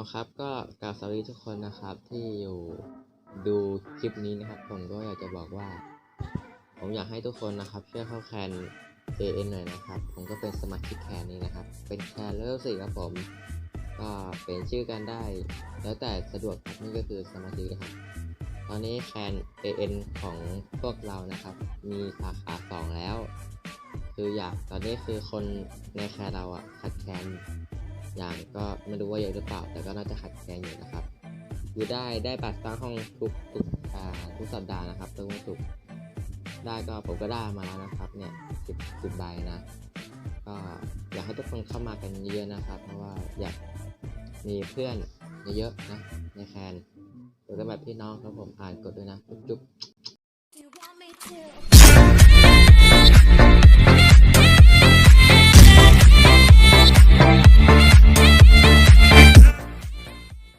าครับก็กราบสวัสดีทุกคนนะครับ ที่อยู่ดูคลิปนี้นะครับ ผมก็อยากจะบอกว่า ผมอยากให้ทุกคนนะครับช่วยเข้าแคน AN หน่อยนะครับ ผมก็เป็นสมาชิกแคนนี้นะครับ เป็นแคนเลเวลสี่ครับผม ก็เป็นชื่อกันได้ แล้วแต่สะดวกครับนี่ก็คือสมาชิกนะครับ ตอนนี้แคน AN ของพวกเรานะครับ มีสาขาสองแล้ว คืออยากตอนนี้คือคนในแคนเราอะขัดแคน อย่างก็ไม่รู้ว่าเยอะหรือเปล่า แต่ก็น่าจะขัดแคลนอยู่นะครับคือได้ได้บัตรสร้างห้องทุกทุกอ่าทุกสัปดาห์นะครับทุกวันศุกร์ได้ก็ผมก็ได้มาแล้วนะครับเนี่ยสิบสิบใบนะก็อยากให้ทุกคนเข้ามากันเยอะนะครับ เพราะว่าอยากมีเพื่อนเยอะๆนะในแคนหรือแบบพี่น้องครับผมอ่านกดด้วยนะจุ๊บ